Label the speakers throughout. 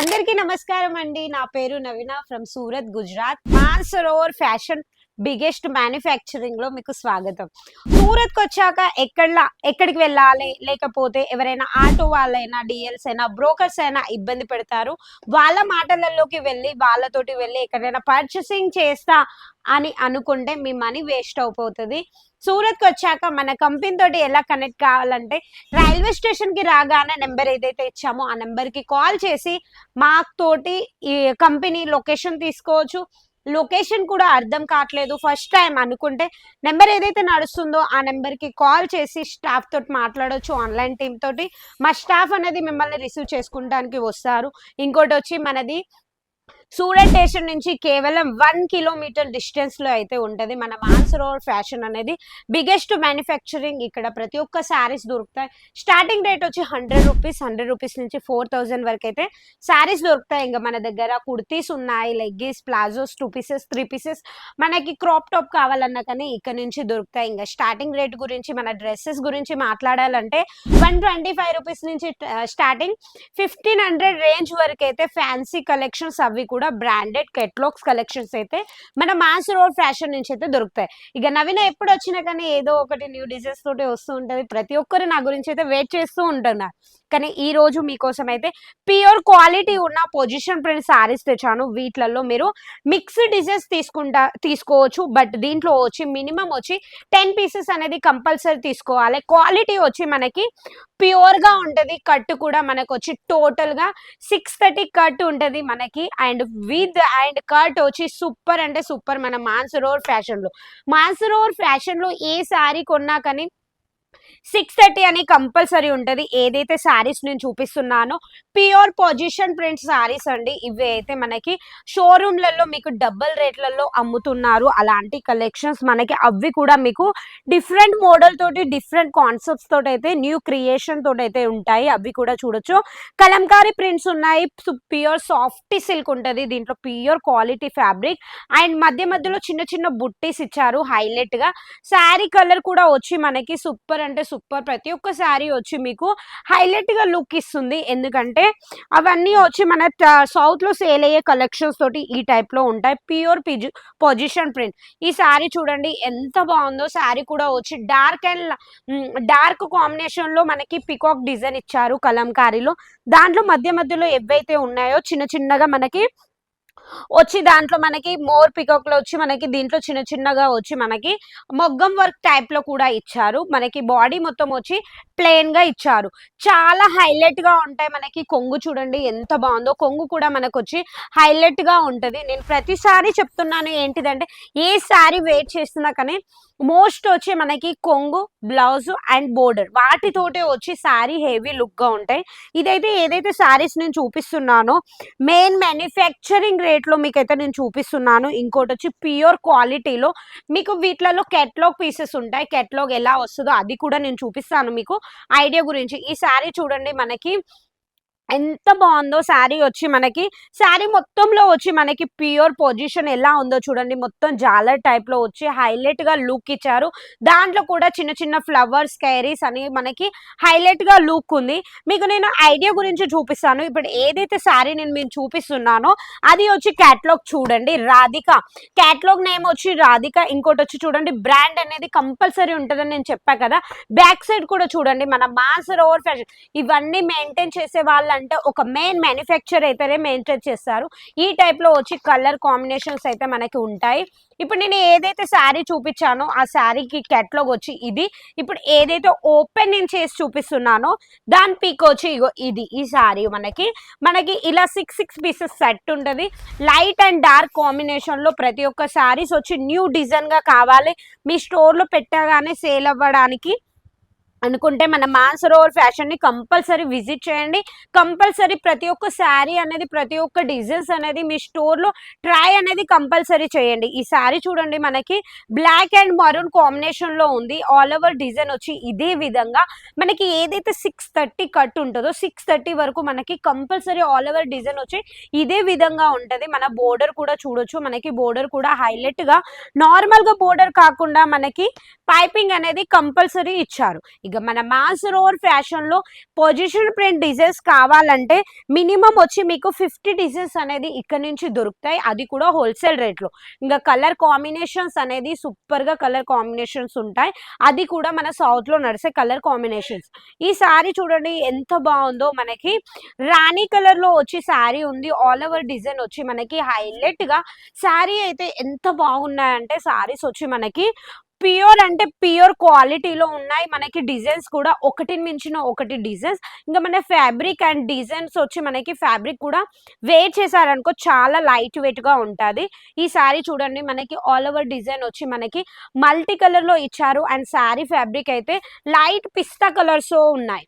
Speaker 1: అందరికీ నమస్కారం అండి. నా పేరు Naveena from Surat Gujarat. Mansarovar fashion biggest మ్యానుఫ్యాక్చరింగ్లో మీకు స్వాగతం. సూరత్కి వచ్చాక ఎక్కడ ఎక్కడికి వెళ్ళాలి? లేకపోతే ఎవరైనా ఆటో వాళ్ళైనా డిఎల్స్ అయినా బ్రోకర్స్ అయినా ఇబ్బంది పెడతారు. వాళ్ళ మాటలలోకి వెళ్ళి వాళ్ళతోటి వెళ్ళి ఎక్కడైనా పర్చేసింగ్ చేస్తా అని అనుకుంటే మీ మనీ వేస్ట్ అయిపోతుంది సూరత్కి వచ్చాక మన కంపెనీ తోటి ఎలా కనెక్ట్ కావాలంటే రైల్వే స్టేషన్కి రాగానే నెంబర్ ఏదైతే ఇచ్చామో ఆ నెంబర్కి కాల్ చేసి మాకు తోటి ఈ కంపెనీ లొకేషన్ తీసుకోవచ్చు. లొకేషన్ కూడా అర్థం కావట్లేదు. ఫస్ట్ టైం అనుకుంటే నెంబర్ ఏదైతే నడుస్తుందో ఆ నెంబర్కి కాల్ చేసి స్టాఫ్ తోటి మాట్లాడొచ్చు ఆన్లైన్ టీమ్ తోటి. మా స్టాఫ్ అనేది మిమ్మల్ని రిసీవ్ చేసుకుంటానికి వస్తారు. ఇంకోటి వచ్చి మనది సూరత్ స్టేషన్ నుంచి కేవలం వన్ కిలోమీటర్ డిస్టెన్స్లో అయితే ఉంటది. మన మాన్సరోవర్ ఫ్యాషన్ అనేది బిగ్గెస్ట్ మ్యానుఫ్యాక్చరింగ్ ఇక్కడ ప్రతి ఒక్క శారీస్ దొరుకుతాయి. స్టార్టింగ్ రేట్ వచ్చి హండ్రెడ్ రూపీస్ హండ్రెడ్ రూపీస్ నుంచి ఫోర్ థౌజండ్ వరకు అయితే శారీస్ దొరుకుతాయి. ఇంకా మన దగ్గర కుర్తీస్ ఉన్నాయి leggings palazzos two pieces three pieces మనకి క్రాప్ టాప్ కావాలన్నా కానీ ఇక్కడ నుంచి దొరుకుతాయి. ఇంకా స్టార్టింగ్ రేట్ గురించి మన డ్రెస్సెస్ గురించి మాట్లాడాలంటే వన్ ట్వంటీ ఫైవ్ రూపీస్ నుంచి స్టార్టింగ్ ఫిఫ్టీన్ హండ్రెడ్ రేంజ్ వరకు అయితే ఫ్యాన్సీ కలెక్షన్స్ అవి కూడా బ్రాండెడ్ కెట్లాగ్స్ కలెక్షన్స్ అయితే మన మాస్ రోడ్ ఫ్యాషన్ నుంచి అయితే దొరుకుతాయి. ఇక నవీన ఎప్పుడు వచ్చినా కానీ ఏదో ఒకటి న్యూ డిజైన్స్ తోటి వస్తూ ఉంటది. ప్రతి ఒక్కరు నా గురించి అయితే వెయిట్ చేస్తూ ఉంటున్నారు. కానీ ఈ రోజు మీకోసం అయితే ప్యూర్ క్వాలిటీ ఉన్న పొజిషన్ ప్రింట్ సారీస్ తెచ్చాను. వీటిలలో మీరు మిక్స్డ్ డిజైన్స్ తీసుకుంటా తీసుకోవచ్చు. బట్ దీంట్లో వచ్చి మినిమం వచ్చి టెన్ పీసెస్ అనేది కంపల్సరీ తీసుకోవాలి. క్వాలిటీ వచ్చి మనకి ప్యూర్గా ఉంటది. కట్ కూడా మనకు వచ్చి టోటల్గా సిక్స్ థర్టీ కట్ ఉంటది మనకి. అండ్ విత్ అండ్ కట్ వచ్చి సూపర్ అంటే సూపర్ మన మాన్సరోర్ ఫ్యాషన్లో మాన్సరోర్ ఫ్యాషన్లో ఏ సారీ కొన్నా కానీ సిక్స్ థర్టీ అని కంపల్సరీ ఉంటది. ఏదైతే శారీస్ నేను చూపిస్తున్నానో ప్యూర్ పొజిషన్ ప్రింట్ శారీస్ అండి. ఇవి అయితే మనకి షోరూమ్లలో మీకు డబుల్ రేట్లలో అమ్ముతున్నారు. అలాంటి కలెక్షన్స్ మనకి అవి కూడా మీకు డిఫరెంట్ మోడల్ తోటి డిఫరెంట్ కాన్సెప్ట్స్ తోటి అయితే న్యూ క్రియేషన్ తోటి అయితే ఉంటాయి. అవి కూడా చూడొచ్చు. కలంకారీ ప్రింట్స్ ఉన్నాయి. ప్యూర్ సాఫ్ట్ సిల్క్ ఉంటది. దీంట్లో ప్యూర్ క్వాలిటీ ఫ్యాబ్రిక్. అండ్ మధ్య మధ్యలో చిన్న చిన్న బుట్టీస్ ఇచ్చారు హైలైట్గా శారీ కలర్ కూడా వచ్చి మనకి సూపర్ అంటే సూపర్. ప్రతి ఒక్క శారీ వచ్చి మీకు హైలైట్గా లుక్ ఇస్తుంది. ఎందుకంటే అవన్నీ వచ్చి మన సౌత్లో సేల్ అయ్యే కలెక్షన్స్ తోటి ఈ టైప్లో ఉంటాయి. Pure position print. ఈ శారీ చూడండి ఎంత బాగుందో. శారీ కూడా వచ్చి డార్క్ అండ్ డార్క్ కాంబినేషన్లో మనకి పికాక్ డిజైన్ ఇచ్చారు కలంకారీలో. దాంట్లో మధ్య మధ్యలో ఏవైతే ఉన్నాయో చిన్న చిన్నగా మనకి వచ్చి దాంట్లో మనకి మోర్ పికాక్లో వచ్చి మనకి దీంట్లో చిన్న చిన్నగా వచ్చి మనకి మొగ్గం వర్క్ టైప్లో కూడా ఇచ్చారు. మనకి బాడీ మొత్తం వచ్చి ప్లెయిన్గా ఇచ్చారు. చాలా హైలైట్గా ఉంటాయి మనకి కొంగు చూడండి ఎంత బాగుందో. కొంగు కూడా మనకు వచ్చి హైలైట్గా ఉంటది. నేను ప్రతిసారి చెప్తున్నాను ఏంటిదంటే ఏ సారీ వెయిట్ చేస్తున్నా కానీ మోస్ట్ వచ్చి మనకి కొంగు బ్లౌజ్ అండ్ బోర్డర్. వాటితోటే వచ్చి శారీ హెవీ లుక్గా ఉంటాయి. ఇదైతే ఏదైతే శారీస్ నేను చూపిస్తున్నానో మెయిన్ మ్యానుఫ్యాక్చరింగ్ రేట్లో మీకైతే నేను చూపిస్తున్నాను. ఇంకోటి వచ్చి ప్యూర్ క్వాలిటీలో మీకు వీటిలలో కెట్లాగ్ పీసెస్ ఉంటాయి. కెట్లాగ్ ఎలా వస్తుందో అది కూడా నేను చూపిస్తాను మీకు. ఐడియా గురించి. ఈ శారీ చూడండి మనకి ఎంత బాగుందో శారీ వచ్చి మనకి శారీ మొత్తంలో వచ్చి మనకి ప్యూర్ పొజిషన్ ఎలా ఉందో చూడండి. మొత్తం జాలర్ టైప్లో వచ్చి హైలైట్గా లుక్ ఇచ్చారు. దాంట్లో కూడా చిన్న చిన్న ఫ్లవర్స్ క్యారీస్ అని మనకి హైలైట్గా లుక్ ఉంది. మీకు నేను ఐడియా గురించి చూపిస్తాను. ఇప్పుడు ఏదైతే శారీ నేను మీకు చూపిస్తున్నానో అది వచ్చి క్యాట్లాగ్ చూడండి. రాధిక. క్యాట్లాగ్ నేమ్ వచ్చి రాధిక. ఇంకోటి వచ్చి చూడండి. బ్రాండ్ అనేది కంపల్సరీ ఉంటుందని నేను చెప్పా కదా. బ్యాక్ సైడ్ కూడా చూడండి. మన మాసర్ ఓవర్ ఫ్యాషన్ ఇవన్నీ మెయింటైన్ చేసే వాళ్ళు అంటే ఒక మెయిన్ మ్యానుఫ్యాక్చర్ అయితేనే మెయింటైన్ చేస్తారు. ఈ టైప్లో వచ్చి కలర్ కాంబినేషన్స్ అయితే మనకి ఉంటాయి. ఇప్పుడు నేను ఏదైతే శారీ చూపించానో ఆ శారీకి కెట్లాగ్ వచ్చి ఇది. ఇప్పుడు ఏదైతే ఓపెన్ నేను చేసి చూపిస్తున్నానో దాని పీక్ వచ్చి ఇగో ఇది ఈ శారీ మనకి. మనకి ఇలా సిక్స్ సిక్స్ పీసెస్ సెట్ ఉంటుంది. లైట్ అండ్ డార్క్ కాంబినేషన్లో ప్రతి ఒక్క శారీస్ వచ్చి న్యూ డిజైన్గా కావాలి. మీ స్టోర్లో పెట్టగానే సేల్ అవ్వడానికి అనుకుంటే మన మాన్సరోవర్ ఫ్యాషన్ని కంపల్సరీ విజిట్ చేయండి. కంపల్సరీ ప్రతి ఒక్క శారీ అనేది ప్రతి ఒక్క డిజైన్స్ అనేది మీ స్టోర్లో ట్రై అనేది కంపల్సరీ చేయండి. ఈ శారీ చూడండి మనకి బ్లాక్ అండ్ మరూన్ కాంబినేషన్లో ఉంది. ఆల్ ఓవర్ డిజైన్ వచ్చి ఇదే విధంగా మనకి ఏదైతే సిక్స్ థర్టీ కట్ ఉంటుందో సిక్స్ థర్టీ వరకు మనకి కంపల్సరీ ఆల్ ఓవర్ డిజైన్ వచ్చి ఇదే విధంగా ఉంటది. మన బోర్డర్ కూడా చూడొచ్చు. మనకి బోర్డర్ కూడా హైలైట్ నార్మల్గా నార్మల్ బోర్డర్ కాకుండా మనకి పైపింగ్ అనేది కంపల్సరీ ఇచ్చారు. ఇక మన మాసరోవర్ ఫ్యాషన్ ఫ్యాషన్లో పొజిషన్ ప్రింట్ డిజైన్స్ కావాలంటే మినిమం వచ్చి మీకు ఫిఫ్టీ డిజైన్స్ అనేది ఇక్కడ నుంచి దొరుకుతాయి. అది కూడా హోల్సేల్ రేట్లో. ఇంకా కలర్ కాంబినేషన్స్ అనేది సూపర్గా కలర్ కాంబినేషన్స్ ఉంటాయి. అది కూడా మన సౌత్లో నడిసే కలర్ కాంబినేషన్స్. ఈ సారీ చూడండి ఎంత బాగుందో మనకి. రాణి కలర్లో వచ్చి శారీ ఉంది. ఆల్ ఓవర్ డిజైన్ వచ్చి మనకి హైలైట్గా. శారీ అయితే ఎంత బాగున్నాయంటే శారీస్ వచ్చి మనకి ప్యూర్ అంటే ప్యూర్ క్వాలిటీలో ఉన్నాయి. మనకి డిజైన్స్ కూడా ఒకటి మించిన ఒకటి డిజైన్స్. ఇంకా మన ఫ్యాబ్రిక్ అండ్ డిజైన్స్ వచ్చి మనకి ఫ్యాబ్రిక్ కూడా వేర్ చేశారనుకో చాలా లైట్ వెయిట్గా ఉంటుంది. ఈ శారీ చూడండి మనకి ఆల్ ఓవర్ డిజైన్ వచ్చి మనకి మల్టీ కలర్లో ఇచ్చారు. అండ్ శారీ ఫ్యాబ్రిక్ అయితే లైట్ పిస్తా కలర్స్ ఉన్నాయి.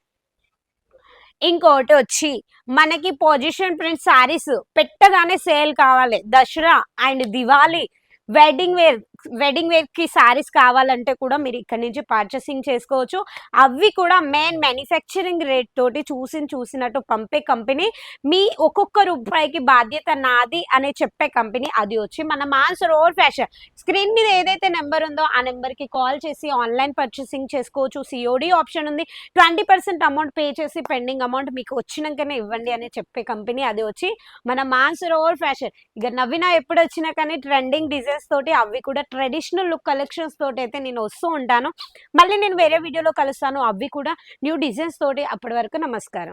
Speaker 1: ఇంకోటి వచ్చి మనకి పొజిషన్ ప్రింట్ సారీస్ పెట్టగానే సేల్ కావాలి. Dasara and Diwali wedding wear wedding వేర్కి శారీస్ కావాలంటే కూడా మీరు ఇక్కడ నుంచి పర్చేసింగ్ చేసుకోవచ్చు. అవి కూడా మెయిన్ మ్యానుఫ్యాక్చరింగ్ రేట్ తోటి చూసి చూసినట్టు పంపే కంపెనీ మీ ఒక్కొక్క రూపాయికి బాధ్యత నాది అనే చెప్పే కంపెనీ అది వచ్చి మన మాన్స్ రోడ్ ఫ్యాషన్ స్క్రీన్ మీద ఏదైతే నెంబర్ ఉందో ఆ నెంబర్కి కాల్ చేసి ఆన్లైన్ పర్చేసింగ్ చేసుకోవచ్చు. సిఓడి ఆప్షన్ ఉంది. ట్వంటీ పర్సెంట్ అమౌంట్ పే చేసి పెండింగ్ అమౌంట్ మీకు వచ్చినాకనే ఇవ్వండి అని చెప్పే కంపెనీ అది వచ్చి మన మాన్స్ రోడ్ ఫ్యాషన్ ఇక నవ్విన ఎప్పుడు వచ్చినా కానీ ట్రెండింగ్ డిజైన్స్ తోటి అవి కూడా ట్రెడిషనల్ లుక్ కలెక్షన్స్ తోటి అయితే నేను వస్తూ ఉంటాను. మళ్ళీ నేను వేరే వీడియోలో కలుస్తాను. అవి కూడా న్యూ డిజైన్స్ తోటి. అప్పటి వరకు నమస్కారం.